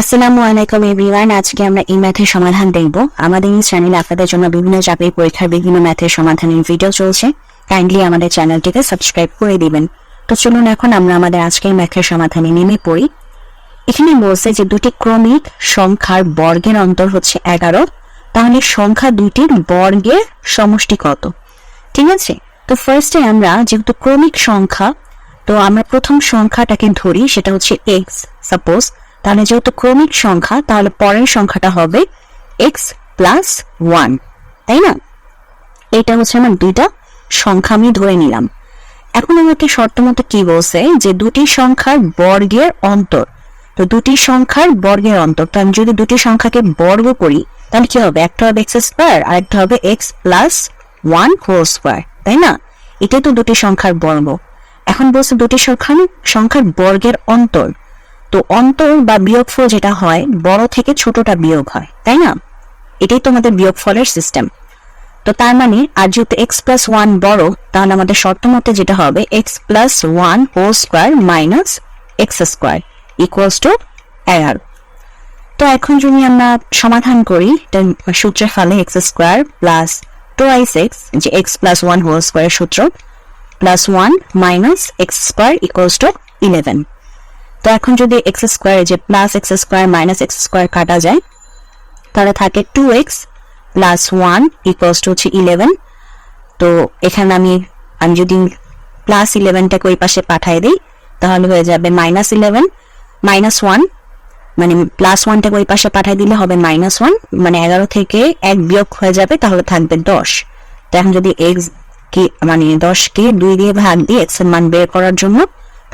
আসসালামু আলাইকুম এভরিওয়ান, আজকে আমরা এই ম্যাথের সমাধান দেখব। আমাদের এই চ্যানেলে আপনাদের জন্য বিভিন্ন চাকরির পরীক্ষার বিভিন্ন ম্যাথের সমাধানের ভিডিও চলছে। কাইন্ডলি আমাদের চ্যানেলটিকে সাবস্ক্রাইব করে দিবেন। তো চলুন এখন আমরা আমাদের আজকের ম্যাথের সমাধানে নেমে পড়ি। এখানে বলছে যে দুটি ক্রমিক সংখ্যার বর্গের অন্তর হচ্ছে এগারো। তাহলে সংখ্যা দুইটির বর্গের সমষ্টি কত? ঠিক আছে? তো ফার্স্টে আমরা যেহেতু ক্রমিক সংখ্যা, তো আমরা প্রথম সংখ্যাটাকে ধরি, সেটা হচ্ছে এক্স সাপোজ তাহলে যেহেতু ক্রমিক সংখ্যা, তাহলে পরের সংখ্যাটা হবে এক্স প্লাস ওয়ান তাই না? এটা হচ্ছে আমার দুইটা সংখ্যা, আমি ধরে নিলাম। এখন আমাকে শর্ত মতো কি বলছে? যে দুটি সংখ্যার বর্গের অন্তর, তো দুটি সংখ্যার বর্গের অন্তর, তো আমি যদি দুটি সংখ্যাকে বর্গ করি, তাহলে কি হবে? একটা হবে এক্স স্কোয়ার আর একটা হবে x plus one whole square তাই না? এটাই তো দুটি সংখ্যার বর্গ। এখন বলছে দুটি সংখ্যার সংখ্যার বর্গের অন্তর। তো অন্তর বা বিয়োগফল যেটা হয়, বড় থেকে ছোটটা বিয়োগ হয়, তাই না? এটাই তো আমাদের বিয়োগফলের সিস্টেম তো তার মানে আর যেহেতু এক্স প্লাস ওয়ান বড়, তাহলে আমাদের শর্ত মতে যেটা হবে x plus one whole square minus x square equals to এগারো তো এখন যদি আমরা সমাধান করি সূত্রে ফেলে এক্স স্কোয়ার প্লাস টু আইস এক্স যে এক্স প্লাস ওয়ান হোল স্কোয়ারের সূত্র plus one minus x square equals to eleven তো এখন যদি এক্স স্কোয়ার যে plus x square minus x square কাটা যায়, তাহলে থাকে two x plus one equals two হচ্ছে ইলেভেন তো এখানে আমি আমি যদি প্লাস ইলেভেনটাকে ওই পাশে পাঠাই দিই, তাহলে হয়ে যাবে মাইনাস ইলেভেন মাইনাস ওয়ান মানে প্লাস ওয়ানটাকে ওই পাশে পাঠাই দিলে হবে মাইনাস ওয়ান মানে এগারো থেকে এক বিয়োগ হয়ে যাবে, তাহলে থাকবে দশ। তো এখন যদি এক্স কি মানে দশকে দুই দিয়ে ভাগ দিয়ে এক্স মান বের করার জন্য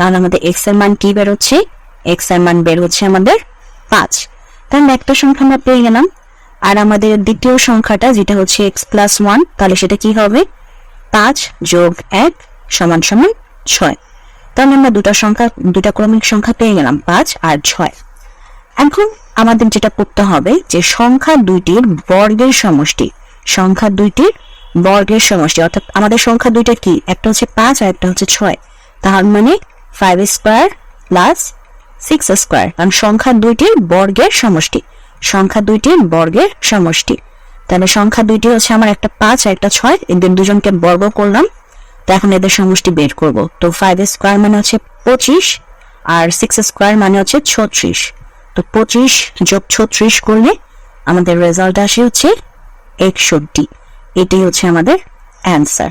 তাহলে আমাদের এক্সের মান কি বেরোচ্ছে? এক্সের মান বের হচ্ছে আমাদের পাঁচ। তাহলে একটা সংখ্যা আমরা পেয়ে গেলাম। আর আমাদের দ্বিতীয় সংখ্যাটা যেটা হচ্ছে এক্স প্লাস ওয়ান তাহলে সেটা কি হবে? পাঁচ যোগ এক সমান সমান ছয়। তাহলে আমরা দুটা সংখ্যা, দুটা ক্রমিক সংখ্যা পেয়ে গেলাম, পাঁচ আর ছয়। এখন আমাদের যেটা করতে হবে যে সংখ্যা দুইটির বর্গের সমষ্টি, সংখ্যা দুইটির বর্গের সমষ্টি, অর্থাৎ আমাদের সংখ্যা দুইটা কি? একটা হচ্ছে পাঁচ আর একটা হচ্ছে ছয়। তার মানে five square plus six square কারণ সংখ্যা দুইটির বর্গের সমষ্টি। সংখ্যা দুইটির বর্গের সমষ্টি। তাহলে সংখ্যা দুইটি হচ্ছে আমার একটা পাঁচ আর একটা ছয়। এদের দুজনকে বর্গ করলাম। তো এখন এদের সমষ্টি বের করব। তো ফাইভ স্কোয়ার মানে হচ্ছে পঁচিশ আর সিক্স স্কোয়ার মানে হচ্ছে ছত্রিশ। তো পঁচিশ যোগ ছত্রিশ করলে আমাদের রেজাল্ট আসে হচ্ছে একষট্টি। এটাই হচ্ছে আমাদের অ্যান্সার